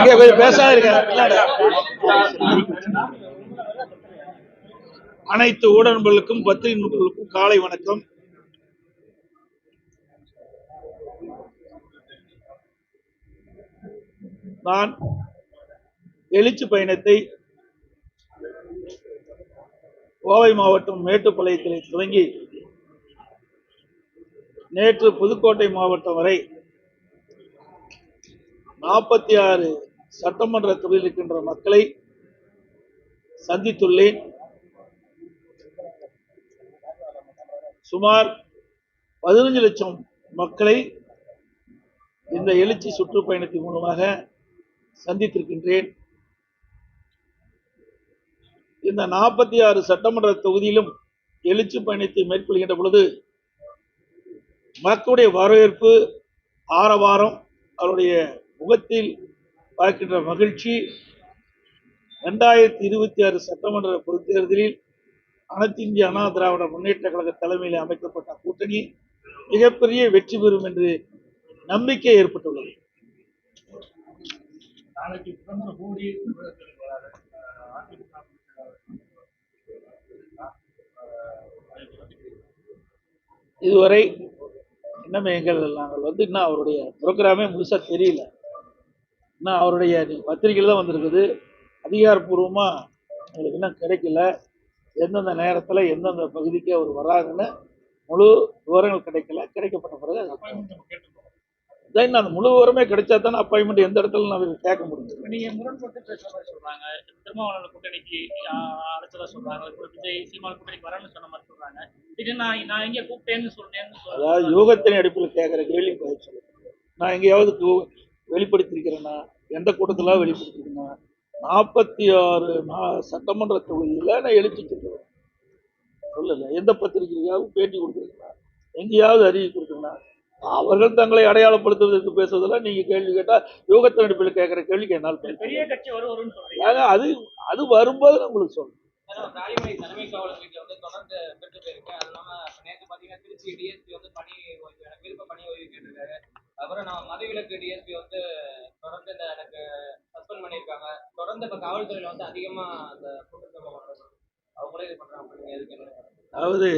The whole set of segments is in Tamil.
இங்க கொஞ்சம் அனைத்து ஊடகங்களுக்கும் பத்திரிகை நூல்களுக்கும் காலை வணக்கம். நான் எழுச்சி பயணத்தை கோவை மாவட்டம் மேட்டுப்பாளையத்தில் துவங்கி நேற்று புதுக்கோட்டை மாவட்டம் வரை நாற்பத்தி ஆறு சட்டமன்ற தொகுதியில் இருக்கின்ற மக்களை சந்தித்துள்ளேன். சுமார் பதினஞ்சு லட்சம் மக்களை இந்த எழுச்சி சுற்றுப்பயணத்தின் மூலமாக சந்தித்திருக்கின்றேன். இந்த நாற்பத்தி ஆறு சட்டமன்ற தொகுதியிலும் எழுச்சி பயணத்தை மேற்கொள்கின்ற பொழுது மக்களுடைய வரவேற்பு ஆரவாரம் அவருடைய முகத்தில் பார்க்கின்ற மகிழ்ச்சி இரண்டாயிரத்தி இருபத்தி ஆறு சட்டமன்ற பொதுத் தேர்தலில் அனைத்து இந்திய அண்ணா திராவிட முன்னேற்ற கழக தலைமையில் அமைக்கப்பட்ட கூட்டணி மிகப்பெரிய வெற்றி பெறும் என்று நம்பிக்கை ஏற்பட்டுள்ளது. நாளைக்கு பிரதமர் மோடி இதுவரை இன்னும் எங்கள் நாங்கள் வந்து இன்னும் அவருடைய ப்ரோக்ராமே முழுசா தெரியல. இன்னும் அவருடைய பத்திரிகையில தான் வந்திருக்குது. அதிகாரப்பூர்வமாக எங்களுக்கு இன்னும் கிடைக்கல. எந்தெந்த நேரத்தில் எந்தெந்த பகுதிக்கு அவர் வராங்கன்னு முழு விவரங்கள் கிடைக்கல. கிடைக்கப்பட்ட பிறகு நம்ம then அந்த முழு விவரமே கிடைச்சா தானே அப்பாயின்மெண்ட் எந்த இடத்துல நான் கேட்க முடியும்? இப்ப நீங்க முரண்பட்டு பேசுற மாதிரி சொல்றாங்க. திருமாவளவன் கூட்டணிக்கு அழைச்சதா சொல்றாங்க. விஜய் சீமான் கூட்டணிக்கு வரேன்னு சொன்ன மாதிரி சொல்றாங்க. இது நான் நான் எங்க கூப்பிட்டேன்னு சொன்னேன்னு. அதாவது யூகத்தின் அடிப்பில் கேட்குற கேள்வி பதில் சொல்லுங்க. நான் எங்கேயாவது வெளிப்படுத்தியிருக்கிறேன்னா எந்த கூட்டத்தில் வெளிப்படுத்திருக்கேன்னா நாற்பத்தி ஆறு நா- சட்டமன்ற தொகுதியில் நான் எழுச்சி சொல்லுவேன் சொல்லல எந்த பத்திரிகையாவது பேட்டி கொடுத்துருக்கீங்களா எங்கேயாவது அறிவிப்பு கொடுத்துருக்கீங்களா அவர்கள் தங்களை அடையாளப்படுத்துவதற்கு பேசுவதெல்லாம் நீங்க கேள்வி கேட்டா யோகத்தின் அடிப்பில் கேட்குற கேள்விக்கு என்னால் பெரிய கட்சி வரும் ஏங்க, அது அது வரும்போது நான் உங்களுக்கு தலைமை காவலர் வீட்டில் வந்து தொடர்ந்து பெற்று போயிருக்கேன் அது இல்லாம நேற்று பார்த்தீங்கன்னா திருச்சி டிஎஸ்பி வந்து பணி ஓய்வு எனக்கு விருப்ப பணி ஓய்வு கேட்டிருக்காரு. அப்புறம் நான் மதுவிலக்கு டிஎஸ்பி வந்து தொடர்ந்து இந்த எனக்கு சஸ்பெண்ட் பண்ணியிருக்காங்க. தொடர்ந்து இப்போ காவல்துறையில் வந்து அதிகமாக அந்த குற்றச்சம்பவம் அவங்களே இது பண்ணுறாங்க அப்படிங்க எதுக்கு அதாவது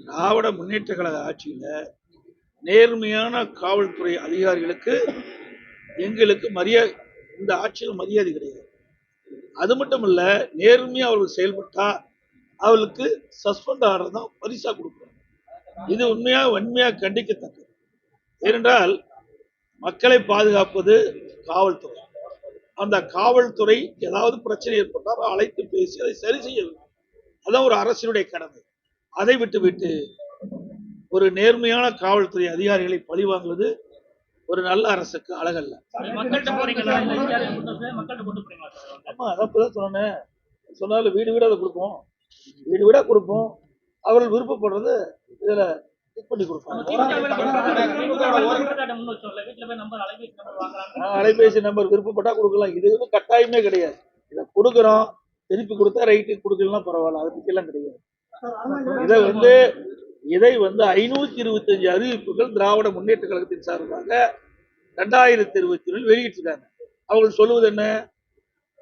திராவிட முன்னேற்ற கழக ஆட்சியில் நேர்மையான காவல்துறை அதிகாரிகளுக்கு எங்களுக்கு மரியாதை இந்த ஆட்சியில் மரியாதை கிடையாது. அது மட்டும் இல்லை நேர்மையாக அவர்கள் செயல்பட்டா அவளுக்கு சஸ்பெண்ட் ஆர்டர் தான் பரிசாக கொடுக்குறாங்க. இது உண்மையாக வன்மையாக கண்டிக்கத்தக்கது. ஏனென்றால் மக்களை பாதுகாப்பது காவல்துறை. அந்த காவல்துறை ஏதாவது பிரச்சனை ஏற்பட்டால் அழைத்து பேசி அதை சரி செய்ய வேண்டும். அதான் ஒரு அரசினுடைய கடமை. அதை விட்டுவிட்டு ஒரு நேர்மையான காவல்துறை அதிகாரிகளை பழிவாங்குவது ஒரு நல்ல அரசுக்கு அழகல்ல? ஆமா அதான் இப்பதான் சொன்னேன். சொன்னாலும் வீடு வீடா அதை கொடுப்போம். வீடு வீடா கொடுப்போம். அவர்கள் விருப்பப்படுறது இதுல அலைபேசி நம்பர் விருப்பப்பட்டா கொடுக்கலாம். இது வந்து கட்டாயமே கிடையாது. இதை கொடுக்குறோம் திருப்பி கொடுத்தா ரைட்டு கொடுக்கலாம் பரவாயில்ல அதை பற்றியெல்லாம் கிடையாது. இதை வந்து இதை வந்து ஐநூத்தி இருபத்தஞ்சு அறிவிப்புகள் திராவிட முன்னேற்ற கழகத்தின் சார்பாக ரெண்டாயிரத்தி இருபத்தி ஒன்றில் வெளியிட்டிருக்காங்க. அவர்கள் சொல்லுவது என்ன?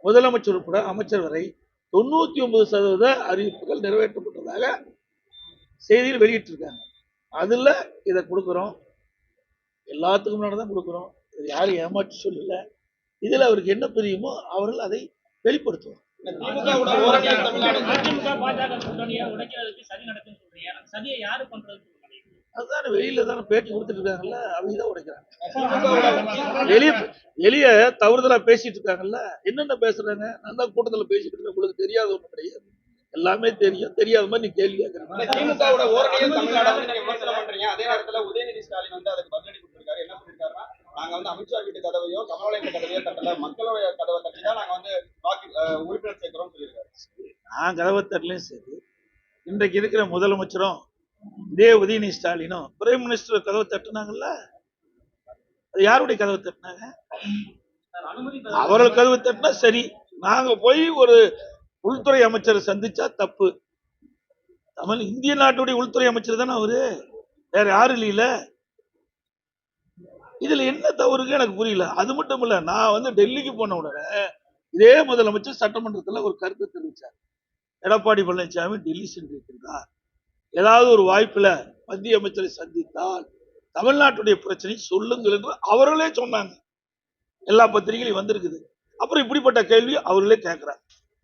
முதலமைச்சர் உட்பட அமைச்சர் வரை தொண்ணூத்தி ஒன்பது சதவீத அறிவிப்புகள் நிறைவேற்றப்பட்டதாக செய்தியில் வெளியிட்டிருக்காங்க. அதுல இதை கொடுக்குறோம். எல்லாத்துக்கும் முன்னாடி தான் கொடுக்குறோம். இது யாரும் ஏமாற்றி சொல்லல. இதுல அவருக்கு என்ன பிரியுமோ அவர்கள் அதை வெளிப்படுத்துவார். அதுதானே வெளியில தானே பேட்டி கொடுத்துட்டு இருக்காங்கல்ல அவங்க தான் உடைக்கிறாங்க. வெளிய வெளிய தவறுதலா பேசிட்டு இருக்காங்கல்ல என்னென்ன பேசுறாங்க? நான் தான் கூட்டத்துல பேசிட்டு இருக்கேன். உங்களுக்கு தெரியாத ஒண்ணு கிடையாது. எல்லாமே தெரியும். தெரியாத மாதிரி நீ கேள்வி கேட்கறேன் நீங்க வந்து அதுக்கு பதிலடி கொடுத்திருக்காரு. என்ன சொல்லிருக்காருன்னா நாங்க வந்து அமித்ஷா வீட்டு கதவையோ கமலாலய கதவையோ தட்டல. மக்களுடைய கதவை தட்டி தான் நாங்க வந்து உறுப்பினர் சேர்க்கிறோம் சொல்லியிருக்காரு. நான் கதவை தட்டலையும் சரி இன்றைக்கு இருக்கிற முதலமைச்சரும் இதே உதயநிதி ஸ்டாலினும் பிரைம் மினிஸ்டர் கதவை தட்டுனாங்கல்ல? அது யாருடைய கதவை தட்டினாங்க? அவர்கள் கதவு தட்டினா சரி. நாங்க போய் ஒரு உள்துறை அமைச்சரை சந்திச்சா தப்பு. தமிழ் இந்திய நாட்டுடைய உள்துறை அமைச்சர் தானே அவரு? வேற யாரும் இல்லையில? இதுல என்ன தவறுங்க எனக்கு புரியல. அது மட்டும் இல்ல நான் வந்து டெல்லிக்கு போன உடனே இதே முதலமைச்சர் சட்டமன்றத்துல ஒரு கருத்து தெரிவிச்சார். எடப்பாடி பழனிசாமி டெல்லி சென்றிருக்கின்றார் ஏதாவது ஒரு வாய்ப்புல மத்திய அமைச்சரை சந்தித்தால் தமிழ்நாட்டுடைய பிரச்சனை சொல்லுங்கள் என்று அவர்களே சொன்னாங்க. எல்லா பத்திரிகையிலும் வந்திருக்குது. அப்புறம் இப்படிப்பட்ட கேள்வி அவர்களே கேட்கிறாங்க.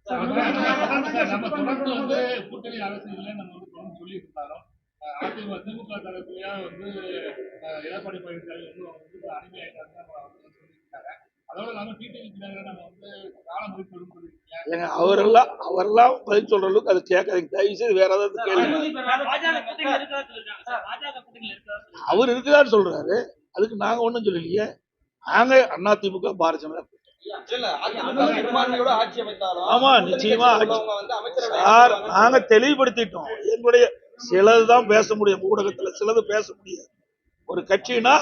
நம்ம தொடர்ந்து வந்து கூட்டணி அரசு இல்லைன்னு நம்ம வந்து தொடர்ந்து சொல்லிட்டு இருந்தாலும் அதிமுக திமுக தரப்புலயா வந்து எடப்பாடி பழனிசாமி வந்து அவங்க வந்து அடிமையாயிட்டாங்க வந்து அதோட டிடிவி நம்ம காலம் ஏங்க அவரெல்லாம் அவரெல்லாம் பதில் சொல்ற அளவுக்கு அது கேட்காதீங்க. தயவு செய்து வேற ஏதாவது கேள்வி அவர் இருக்குதான்னு சொல்றாரு. அதுக்கு நாங்க ஒண்ணும் சொல்லலையே. நாங்க அதிமுக பாரதிய ஜனதா ஆமா, நிச்சயமா சார் நாங்க தெளிவுபடுத்திட்டோம். எங்களுடைய சிலதுதான் பேச முடியும். ஊடகத்துல சிலது பேச முடியாது. ஒரு கட்சினா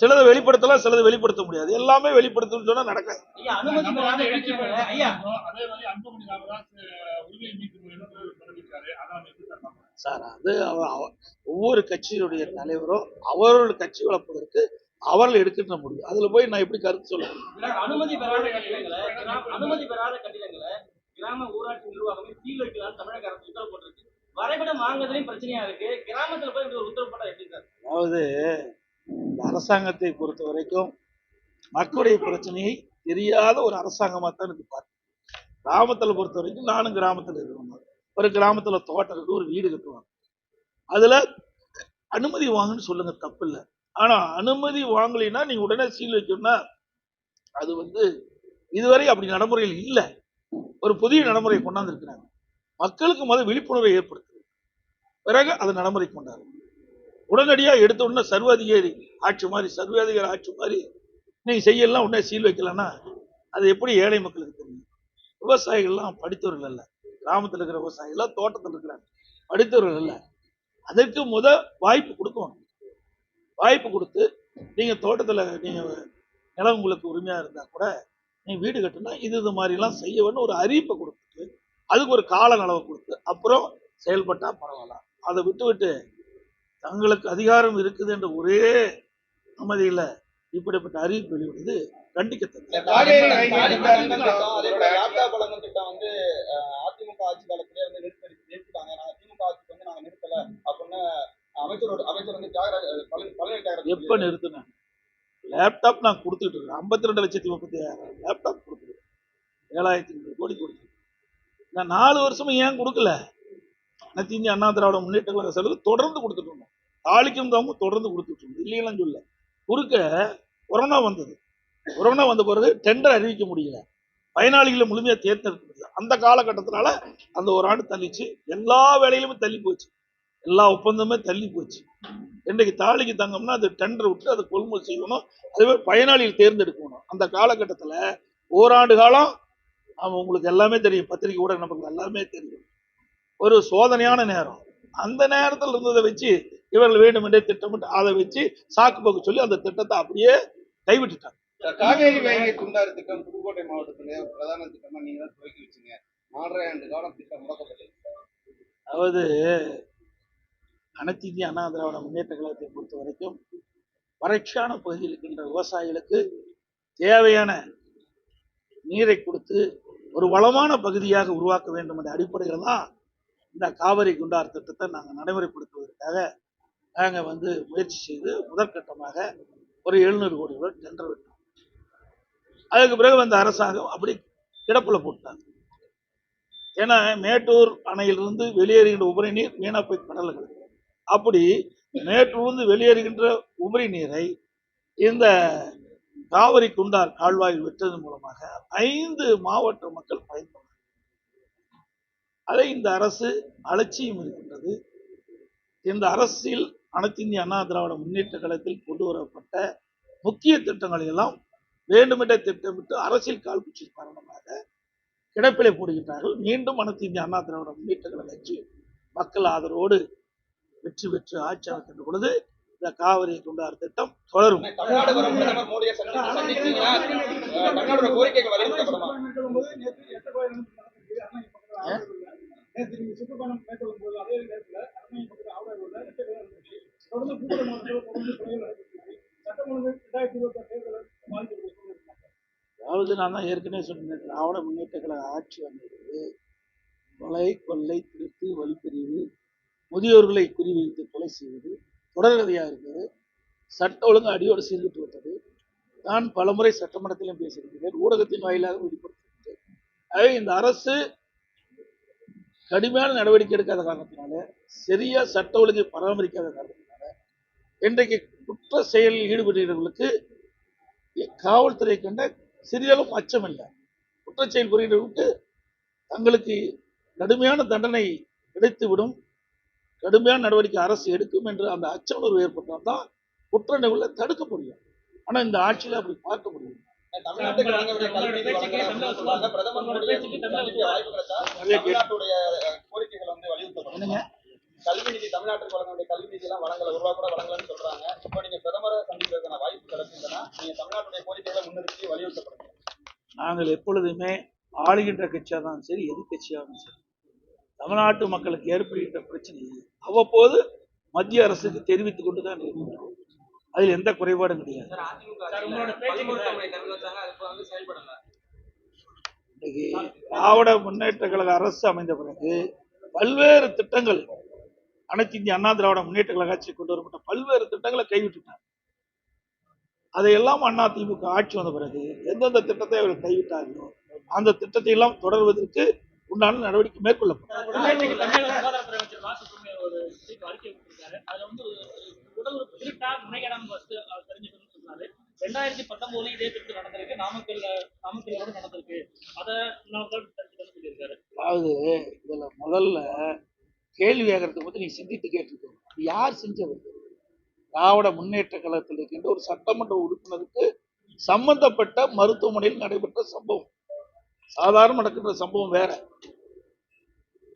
சிலதை வெளிப்படுத்தலாம் சிலது வெளிப்படுத்த முடியாது. எல்லாமே வெளிப்படுத்தணும்னு சொன்னா நடக்காது. சார் அது ஒவ்வொரு கட்சியினுடைய தலைவரும் அவர்களுடைய கட்சி வளர்ப்பதற்கு அவர்கள் எடுக்கின்ற முடியும். அதுல போய் நான் எப்படி கருத்து சொல்ல? அனுமதி பெறாத கட்டிடங்களை அனுமதி பெறாத கட்டிடங்களை கிராம ஊராட்சி நிர்வாகமே சீல் வைக்கலாம் தமிழக அரசு உத்தரவு போட்டிருக்கு. வரைபடம் வாங்குறதுலயும் பிரச்சனையா இருக்கு. கிராமத்துல போய் இப்படி ஒரு உத்தரவு போட்டா எப்படி சார்? அதாவது இந்த அரசாங்கத்தை பொறுத்த வரைக்கும் மக்களுடைய பிரச்சனையை தெரியாத ஒரு அரசாங்கமா தான் இருக்கு பாரு. கிராமத்துல பொறுத்த வரைக்கும் நானும் கிராமத்துல இருக்கிறோம் ஒரு கிராமத்துல தோட்டம் இருக்கு ஒரு வீடு கட்டுவாங்க. அதுல அனுமதி வாங்குன்னு சொல்லுங்க தப்பு இல்லை. ஆனா அனுமதி வாங்கலைன்னா நீங்க உடனே சீல் வைக்கணும்னா அது வந்து இதுவரை அப்படி நடைமுறையில் இல்லை. ஒரு புதிய நடைமுறையை கொண்டாந்துருக்கிறாங்க. மக்களுக்கு முதல் விழிப்புணர்வை ஏற்படுத்துது. பிறகு அதை நடைமுறை கொண்டாரு. உடனடியாக எடுத்த உடனே சர்வாதிகாரி ஆட்சி மாதிரி சர்வ அதிகாரி ஆட்சி மாதிரி நீங்க செய்யலாம் உடனே சீல் வைக்கலன்னா அது எப்படி ஏழை மக்களுக்கு தெரியும்? விவசாயிகள்லாம் படித்தவர்கள் அல்ல. கிராமத்தில் இருக்கிற விவசாயிகள்லாம் தோட்டத்தில் இருக்கிறாங்க. படித்தவர்கள் அல்ல. அதற்கு முத வாய்ப்பு கொடுக்கணும். வாய்ப்பு கொடுத்து நீங்க தோட்டத்துல நீங்க நிலம் உங்களுக்கு உரிமையா இருந்தா கூட நீங்க வீடு கட்டுனா இது இது மாதிரிலாம் செய்ய வேணும் ஒரு அறிவிப்பை கொடுத்துட்டு அதுக்கு ஒரு கால அளவை கொடுத்து அப்புறம் செயல்பட்டா பரவாயில்ல. அதை விட்டு விட்டு தங்களுக்கு அதிகாரம் இருக்குது என்ற ஒரே அமைதியில இப்படிப்பட்ட அறிவிப்பு வெளியிடுவது கண்டிக்கத்தக்கது. அதிமுக ஆட்சி காலத்திலே வந்து நிறுத்தி நிறுத்திட்டாங்க. திமுக ஆட்சிக்கு வந்து நாங்க நிறுத்தல அப்படின்னு அமைச்சரோட அமைச்சர் வந்து தியாகராஜ் பழனி தியாகராஜ் எப்ப நிறுத்தினாங்க லேப்டாப் நான் கொடுத்துட்டு இருக்கேன் ஐம்பத்தி ரெண்டு லட்சத்தி முப்பத்தி ஆயிரம் லேப்டாப் கொடுத்துருக்கேன் ஏழாயிரத்தி முந்நூறு கோடி கொடுத்துருக்கேன் நான் நாலு வருஷமா ஏன் கொடுக்கல? அனைத்து இந்திய அண்ணா திராவிட முன்னேற்ற கழக செலவு தொடர்ந்து கொடுத்துட்டு இருந்தோம். தாளிக்கும் தவங்க தொடர்ந்து கொடுத்துட்டு இருந்தோம். இல்லையெல்லாம் சொல்ல குறுக்க கொரோனா வந்தது. கொரோனா வந்த பிறகு டெண்டர் அறிவிக்க முடியல. பயனாளிகளை முழுமையா தேர்ந்தெடுக்க முடியல. அந்த காலகட்டத்தினால அந்த ஒரு ஆண்டு தள்ளிச்சு எல்லா வேலையிலுமே தள்ளி போச்சு. எல்லா ஒப்பந்தமே தள்ளி போச்சு. இன்றைக்கு தாலிக்கு தங்கம்னா அது டெண்டர் விட்டு அதை கொள்முதல் செய்யணும். அதுவே பயனாளிகள் தேர்ந்தெடுக்கணும். அந்த காலகட்டத்துல ஓராண்டு காலம் அவன் உங்களுக்கு எல்லாமே தெரியும். பத்திரிகை ஊடக நமக்கு எல்லாமே தெரியும். ஒரு சோதனையான நேரம். அந்த நேரத்தில் இருந்ததை வச்சு இவர்கள் வேண்டுமென்றே திட்டமிட்டு அதை வச்சு சாக்கு போக்கு சொல்லி அந்த திட்டத்தை அப்படியே கைவிட்டுட்டாங்க. காவேரி வைகை குண்டாறு திட்டம் புதுக்கோட்டை மாவட்டத்திலே பிரதான திட்டமா நீங்க தான் துவக்கி வச்சீங்க. நாலரை ஆண்டு காலம் திட்டம் முடக்கப்பட்டது அதாவது அனைத்து இந்திய அண்ணா திராவிட முன்னேற்ற கழகத்தை பொறுத்த வரைக்கும் வறட்சியான பகுதியில் இருக்கின்ற விவசாயிகளுக்கு தேவையான நீரை கொடுத்து ஒரு வளமான பகுதியாக உருவாக்க வேண்டும் என்ற அடிப்படையில் தான் இந்த காவிரி குண்டார் திட்டத்தை நாங்கள் நடைமுறைப்படுத்துவதற்காக நாங்கள் வந்து முயற்சி செய்து முதற்கட்டமாக ஒரு எழுநூறு கோடி ரூபாய் டெண்டர் விட்டோம். அதுக்கு பிறகு அந்த அரசாங்கம் அப்படி கிடப்பில் போட்டாங்க. ஏன்னா மேட்டூர் அணையிலிருந்து வெளியேறுகின்ற உபரி நீர் வீணா போய் அப்படி மேட்டூர்ந்து வெளியேறுகின்ற உபரி நீரை இந்த காவிரி குண்டார் கால்வாயில் விட்டதன் மூலமாக ஐந்து மாவட்ட மக்கள் பயன்படுறாங்க அதை இந்த அரசு அலட்சியம் இருக்கின்றது. இந்த அரசில் அனைத்து இந்திய அண்ணா திராவிட முன்னேற்ற கழகத்தில் கொண்டு வரப்பட்ட முக்கிய திட்டங்களை எல்லாம் வேண்டுமென்றே திட்டமிட்டு அரசியல் கால்பூச்சி காரணமாக கிடப்பிலை போடுகின்றார்கள். மீண்டும் அனைத்து இந்திய அண்ணா திராவிட முன்னேற்ற கழக கட்சி மக்கள் ஆதரவோடு வெற்றி பெற்று ஆட்சி அமைக்கின்ற பொழுது இந்த காவிரி குண்டார் திட்டம் தொடரும். அதாவது நான் தான் ஏற்கனவே சொன்னேன் திராவிட முன்னேற்ற கழக ஆட்சி வந்தது கொலை கொள்ளை திருட்டு வழிப்பறிவு முதியோர்களை குறிவைத்து கொலை செய்வது தொடர்கதையாக இருந்தது. சட்ட ஒழுங்கு அடியோடு சீர்கிட்டு விட்டது. நான் பலமுறை சட்டமன்றத்திலும் பேசியிருக்கிறேன். ஊடகத்தின் வாயிலாக வெளிப்படுத்தியிருக்கிறேன் ஆகவே இந்த அரசு கடுமையான நடவடிக்கை எடுக்காத காரணத்தினால சரியா சட்ட ஒழுங்கை பராமரிக்காத காரணத்தினால இன்றைக்கு குற்ற செயலில் ஈடுபடுகிறவர்களுக்கு காவல்துறை கண்ட சிறிதளவும் அச்சம் இல்லை. குற்றச்செயல் புரிகிறவர்களுக்கு தங்களுக்கு கடுமையான தண்டனை கிடைத்துவிடும். கடுமையான நடவடிக்கை அரசு எடுக்கும் என்று அந்த அச்ச உணர்வு ஏற்பட்டால் தான் குற்ற நிகழ்வுகளை தடுக்க முடியும். ஆனா இந்த ஆட்சியில அப்படி பார்க்க முடியும் என்னங்க? கல்வி நிதி தமிழ்நாட்டுக்கு வழங்க வேண்டிய கல்வி நிதி எல்லாம் வழங்கல. ஒரு ரூபா கூட வழங்கலன்னு சொல்றாங்க. இப்போ நீங்க பிரதமரை சந்திக்கிறதுக்கான வாய்ப்பு கிடைச்சதுன்னா நீங்க தமிழ்நாட்டுடைய கோரிக்கைகளை முன்னிறுத்தி வலியுறுத்தப்படுங்க. நாங்கள் எப்பொழுதுமே ஆளுகின்ற கட்சியாக தான் சரி எதிர்கட்சியாகவும் சரி. தமிழ்நாட்டு மக்களுக்கு ஏற்படுகின்ற பிரச்சனையை அவ்வப்போது மத்திய அரசுக்கு தெரிவித்துக் கொண்டு தான் இருக்கின்றோம் அதில் எந்த குறைபாடும் கிடையாது. இன்னைக்கு திராவிட முன்னேற்ற கழக அரசு அமைந்த பிறகு பல்வேறு திட்டங்கள் அனைத்து இந்திய அண்ணா திராவிட முன்னேற்ற கழக ஆட்சி கொண்டு வரப்பட்ட பல்வேறு திட்டங்களை கைவிட்டுட்டாங்க. அதையெல்லாம் அண்ணா திமுக ஆட்சி வந்த பிறகு எந்தெந்த திட்டத்தை அவர்கள் கைவிட்டார்களோ அந்த திட்டத்தை எல்லாம் தொடர்வதற்கு உண்டான நடவடிக்கை மேற்கொள்ளப்படும். ரெண்டாயிரத்தி பத்தொன்பதுல இதே திருட்டு நடந்திருக்கு. நாமக்கல்ல நாமக்கல்லோட நடந்திருக்கு. அதை அதாவது இதுல முதல்ல கேள்வி கேட்கறதுக்கு வந்து நீ சிந்தித்து கேட்டிருக்கணும். இது யார் செஞ்சது? திராவிட முன்னேற்ற கழகத்தில் இருக்கின்ற ஒரு சட்டமன்ற உறுப்பினருக்கு சம்பந்தப்பட்ட மருத்துவமனையில் நடைபெற்ற சம்பவம். சாதாரண நடக்கின்ற சம்பவம் வேற.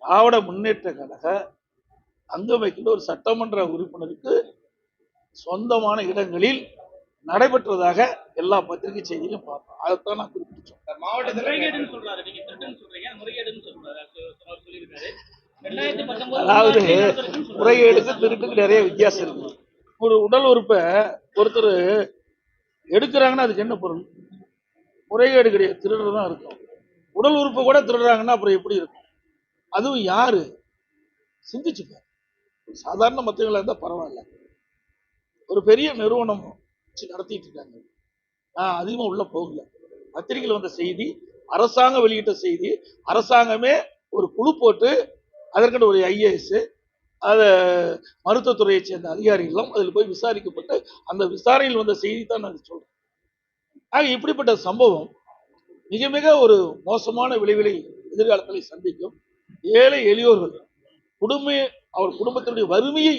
திராவிட முன்னேற்ற கழக அங்கம் வைக்கின்ற ஒரு சட்டமன்ற உறுப்பினருக்கு சொந்தமான இடங்களில் நடைபெற்றதாக எல்லா பத்திரிகை செய்தியிலும் பார்த்தோம் அதைத்தான் நான் குறிப்பிட்டு சொன்னேன். மாவட்டத்தில் அதாவது முறைகேடுக்கு திருட்டுக்கு நிறைய வித்தியாசம் இருக்கு. ஒரு உடல் உறுப்பை ஒருத்தர் எடுக்கிறாங்கன்னா அதுக்கு என்ன பொருள்? முறைகேடு கிடையாது. திருடுறது தான் இருக்கும். உடல் உறுப்பை கூட திருடுறாங்கன்னா அப்புறம் எப்படி இருக்கும்? அதுவும் யாரு? சிந்திச்சுக்க சாதாரண மற்றவங்களா இருந்தால் பரவாயில்ல. ஒரு பெரிய நிறுவனம் வச்சு நடத்திட்டு இருக்காங்க. நான் அதிகமாக உள்ள போகல. பத்திரிகையில் வந்த செய்தி அரசாங்கம் வெளியிட்ட செய்தி அரசாங்கமே ஒரு குழு போட்டு அதற்கென ஒரு ஐஏஎஸ் அதை மருத்துவத்துறையை சேர்ந்த அதிகாரிகளும் அதில் போய் விசாரிக்கப்பட்டு அந்த விசாரணையில் வந்த செய்தி தான் நான் சொல்கிறேன் ஆக இப்படிப்பட்ட சம்பவம் மிக மிக ஒரு மோசமான விளைவுகளை எதிர்காலத்தில் சந்திக்கும் ஏழை எளியோர்கள் குடும்ப அவர் குடும்பத்தினுடைய வறுமையை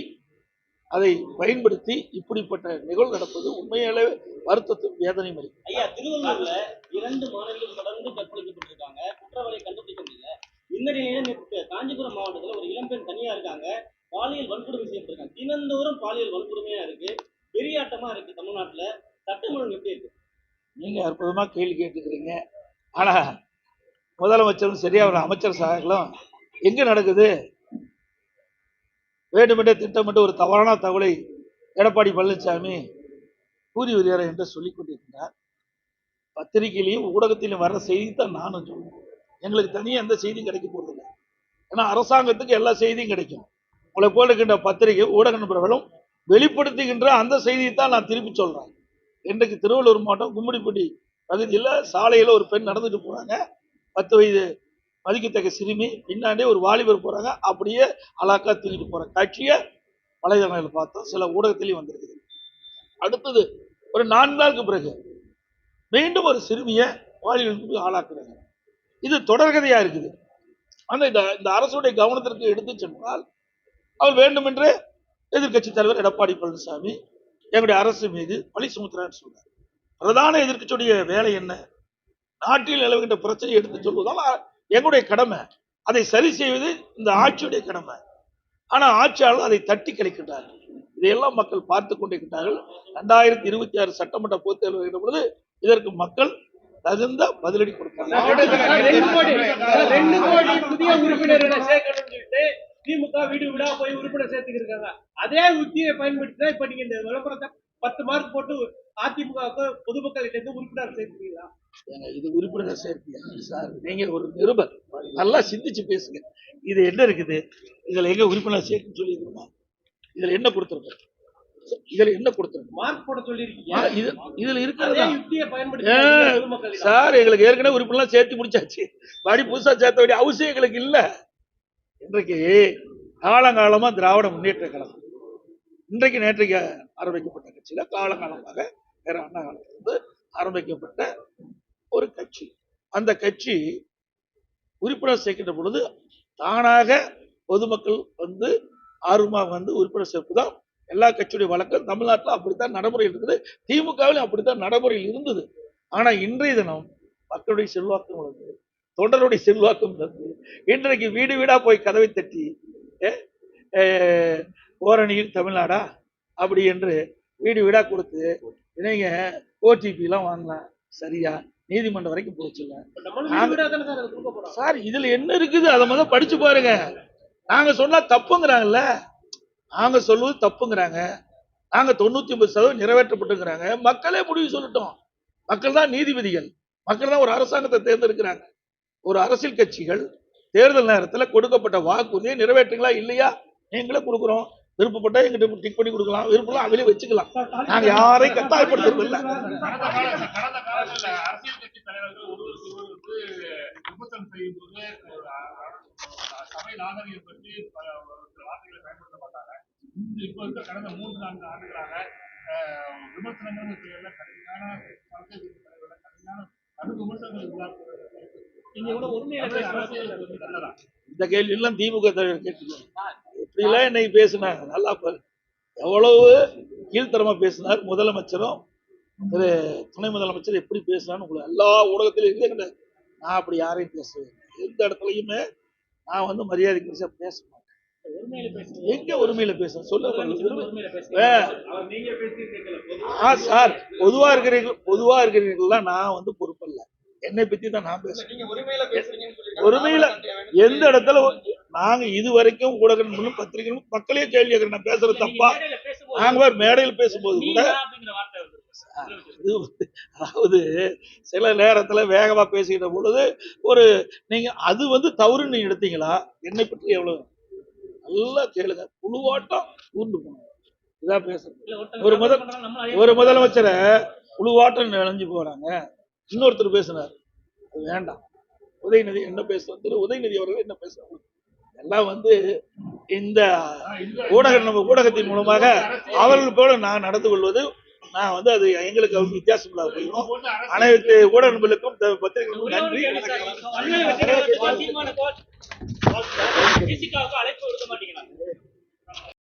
அதை பயன்படுத்தி இப்படிப்பட்ட நிகழ்வு நடப்பது உண்மையாலே வருத்தத்தும் வேதனையும் அளிக்கும். ஐயா திருவள்ளூர்ல இரண்டு மாணவிகள் தொடர்ந்து கற்பழிக்கப்பட்டிருக்காங்க. குற்றவாளியை கண்டுபிடிக்க முடியல. இந்த நிலையில காஞ்சிபுரம் மாவட்டத்துல ஒரு இளம்பெண் தனியா இருக்காங்க. பாலியல் வன்கொடுமை செய்யப்பட்டிருக்காங்க. தினந்தோறும் பாலியல் வன்கொடுமையா இருக்கு. பெரியாட்டமா இருக்கு தமிழ்நாட்டுல. சட்டம் ஒழுங்கு எப்படி இருக்கு? நீங்க அற்புதமா கேள்வி கேட்டுக்கிறீங்க. ஆனா முதலமைச்சரும் சரி அவர் அமைச்சர் சகாக்களும் எங்கே நடக்குது? வேண்டுமென்றே திட்டமிட்டு ஒரு தவறான தகவலை எடப்பாடி பழனிசாமி கூறி வருகிறார் என்று சொல்லிக் கொண்டிருக்கிறார். பத்திரிகையிலையும் ஊடகத்திலையும் வர்ற செய்தி தான் நானும் சொல்லுவேன் எங்களுக்கு தனியாக எந்த செய்தியும் கிடைக்க போகிறதில்லை ஏன்னா அரசாங்கத்துக்கு எல்லா செய்தியும் கிடைக்கும். உங்களை போல இருக்கின்ற பத்திரிகை ஊடக நண்பர்களும் வெளிப்படுத்துகின்ற அந்த செய்தியை தான் நான் திருப்பி சொல்கிறேன் இன்றைக்கு திருவள்ளூர் மாவட்டம் கும்மிடிப்பட்டி பகுதியில் சாலையில் ஒரு பெண் நடந்துட்டு போகிறாங்க பத்து வயது மதிக்கத்தக்க சிறுமி பின்னாடியே ஒரு வாலிபர் போகிறாங்க அப்படியே அலாக்கா தூக்கிட்டு போகிற காட்சியை வலைதளங்களில் பார்த்தோம். சில ஊடகத்திலையும் வந்திருக்குது. அடுத்தது ஒரு நான்கு நாளுக்கு பிறகு மீண்டும் ஒரு சிறுமியை வாலிபருக்கு ஆளாக்குறாங்க. இது தொடர்கதையாக இருக்குது. ஆனால் இந்த இந்த அரசுடைய கவனத்திற்கு எடுத்து சென்றால் அவர் வேண்டுமென்றே எதிர்க்கட்சி தலைவர் எடப்பாடி பழனிசாமி எங்களுடைய அரசு மீது பழி சுமத்துறான்னு சொல்றாரு. பிரதான எதிர்க்கட்சியுடைய வேலை என்ன? நாட்டில் நிலவுகின்ற பிரச்சனையை எடுத்து சொல்வதால் எங்களுடைய கடமை. அதை சரி செய்வது இந்த ஆட்சியுடைய கடமை. ஆனா ஆட்சியாளர் அதை தட்டி கழிக்கின்றார்கள். இதையெல்லாம் மக்கள் பார்த்து கொண்டிருக்கிறார்கள் ரெண்டாயிரத்தி இருபத்தி ஆறு சட்டமன்ற பொதுத் தேர்தல் வருகிற பொழுது இதற்கு மக்கள் தகுந்த பதிலடி கொடுத்தாங்க திமுக வீடு வீடா போய் உறுப்பினர் சேர்த்துக்கிட்டு இருக்காங்க. அதே உத்தியை பயன்படுத்தி தான் இப்ப நீங்க இந்த விளம்பரத்தை பத்து மார்க் போட்டு அதிமுகவுக்கு பொதுமக்கள் இருந்து உறுப்பினர் சேர்த்துக்கிறீங்களா ஏங்க, இது உறுப்பினர் சேர்க்கையா? சார் நீங்க ஒரு நிருபர். நல்லா சிந்திச்சு பேசுங்க. இது என்ன இருக்குது? இதுல எங்க உறுப்பினர் சேர்க்குன்னு சொல்லியிருக்கணுமா இதுல என்ன கொடுத்துருக்கோம்? இதுல என்ன கொடுத்துருக்கோம்? மார்க் போட சொல்லியிருக்கீங்க. ஆ, இது இதுல இருக்கிறதா? பயன்படுத்தி சார் எங்களுக்கு ஏற்கனவே உறுப்பினர் சேர்த்து முடிச்சாச்சு. மறுபடி புதுசா சேர்த்த வேண்டிய அவசியம் எங்களுக்கு இல்ல. இன்றைக்கு காலங்காலமா திராவிட முன்னேற்ற கழகம் இன்றைக்கு நேற்றைக்கு ஆரம்பிக்கப்பட்ட கட்சியில காலகாலமாக வேற அண்ணா காலத்திலிருந்து ஆரம்பிக்கப்பட்ட ஒரு கட்சி. அந்த கட்சி உறுப்பினர் சேர்க்கின்ற பொழுது தானாக பொதுமக்கள் வந்து ஆர்வமாக வந்து உறுப்பினர் சேர்ப்பு தான் எல்லா கட்சியுடைய வழக்கம் தமிழ்நாட்டில் அப்படித்தான் நடைமுறையில் இருக்குது. திமுகவிலும் அப்படித்தான் நடைமுறையில் இருந்தது. ஆனால் இன்றைய தினம் மக்களுடைய செல்வாக்கம் வளர்ந்து தொண்டருடைய செல்வாக்கம் வளர்ந்து இன்றைக்கு வீடு வீடாக போய் கதவை தட்டி ஓரணியில் தமிழ்நாடா? அப்படி என்று வீடு வீடா கொடுத்து நீங்க ஓடிபி எல்லாம் வாங்கலாம் சரியா? நீதிமன்றம் வரைக்கும் போச்சுல்ல சார் இதுல என்ன இருக்குது? அதை முதல்ல படிச்சு பாருங்க. நாங்க சொன்னா தப்புங்கிறாங்கல்ல? நாங்க சொல்லுவது தப்புங்கிறாங்க. நாங்க தொண்ணூத்தி ஒன்பது சதவீதம் நிறைவேற்றப்பட்டுங்கிறாங்க மக்களே முடிவு சொல்லட்டும். மக்கள் தான் நீதிபதிகள். மக்கள் தான் ஒரு அரசாங்கத்தை தேர்ந்தெடுக்கிறாங்க. ஒரு அரசியல் கட்சிகள் தேர்தல் நேரத்துல கொடுக்கப்பட்ட வாக்குறுதியை நிறைவேற்றுங்களா? இல்லையா? நீங்களே கொடுக்குறோம். விருப்பப்பட்டா எங்கிட்ட டிக் பண்ணி கொடுக்கலாம் விருப்பம் அவங்களே வச்சுக்கலாம் நாங்க யாரையும் கட்டாயப்படுத்துறது இல்லை அரசியல் கட்சி சபை நாகரிகம் பற்றி வார்த்தைகளை பயன்படுத்த மாட்டாங்க இப்போ இருக்க கடந்த மூன்று நான்கு ஆண்டுகளாக விமர்சனங்கள் செய்யல கடுமையான கடுமையான கடும் விமர்சனங்கள் நீங்க இந்த கேள்வி எல்லாம் திமுக தலைவர் கேட்டுக்கோங்க எப்படிலாம் இன்னைக்கு பேசினாங்க. நல்லா எவ்வளவு கீழ்த்தரமா பேசினார் முதலமைச்சரும் திரு துணை முதலமைச்சர் எப்படி பேசினான்னு உங்களுக்கு எல்லா ஊடகத்திலும் இருந்து நான் அப்படி யாரையும் பேசுவேன் எந்த இடத்துலயுமே நான் வந்து மரியாதைக்கு பெருசா பேச மாட்டேன். எங்க உரிமையில பேச சொல்ல ஆ, சார். பொதுவா இருக்கிறீர்கள் பொதுவா இருக்கிறீர்கள்லாம் நான் வந்து பொறுப்பல்ல. என்னை பத்தி தான் நான் பேசுறேன். உரிமையில எந்த இடத்துல நாங்க இது வரைக்கும் ஊடக நண்பர்களும் பத்திரிகைகளும் மக்களே கேள்வி கேட்கறேன். நான் பேசுறது தப்பா? நாங்க மேடையில் பேசும்போது கூட நீங்களா இது அதாவது சில நேரத்துல வேகமா பேசிக்கிட்ட பொழுது ஒரு நீங்க அது வந்து தவறுன்னு நீங்க எடுத்தீங்களா? என்னை பற்றி எவ்வளவு நல்லா கேளுங்க. புழுவாட்டம் ஊர்ந்து போனோம் இதான் பேசுறது. ஒரு முதல்- ஒரு முதலமைச்சரை புழுவாட்டம் நினைஞ்சு போறாங்க. இன்னொருத்தர் பேசினார். அது வேண்டாம். உதயநிதி என்ன பேசுறாரு? திரு உதயநிதி அவர்கள் என்ன பேசுறாங்க எல்லாம் வந்து இந்த ஊடக நம்ம ஊடகத்தின் மூலமாக அவர்கள் போல நான் நடந்து கொள்வது நான் வந்து அது எங்களுக்கு அவங்க வித்தியாசமில்லாத போயிடும். அனைத்து ஊடகங்களுக்கும் பத்திரிகைகளுக்கும் நன்றி. அழைப்பு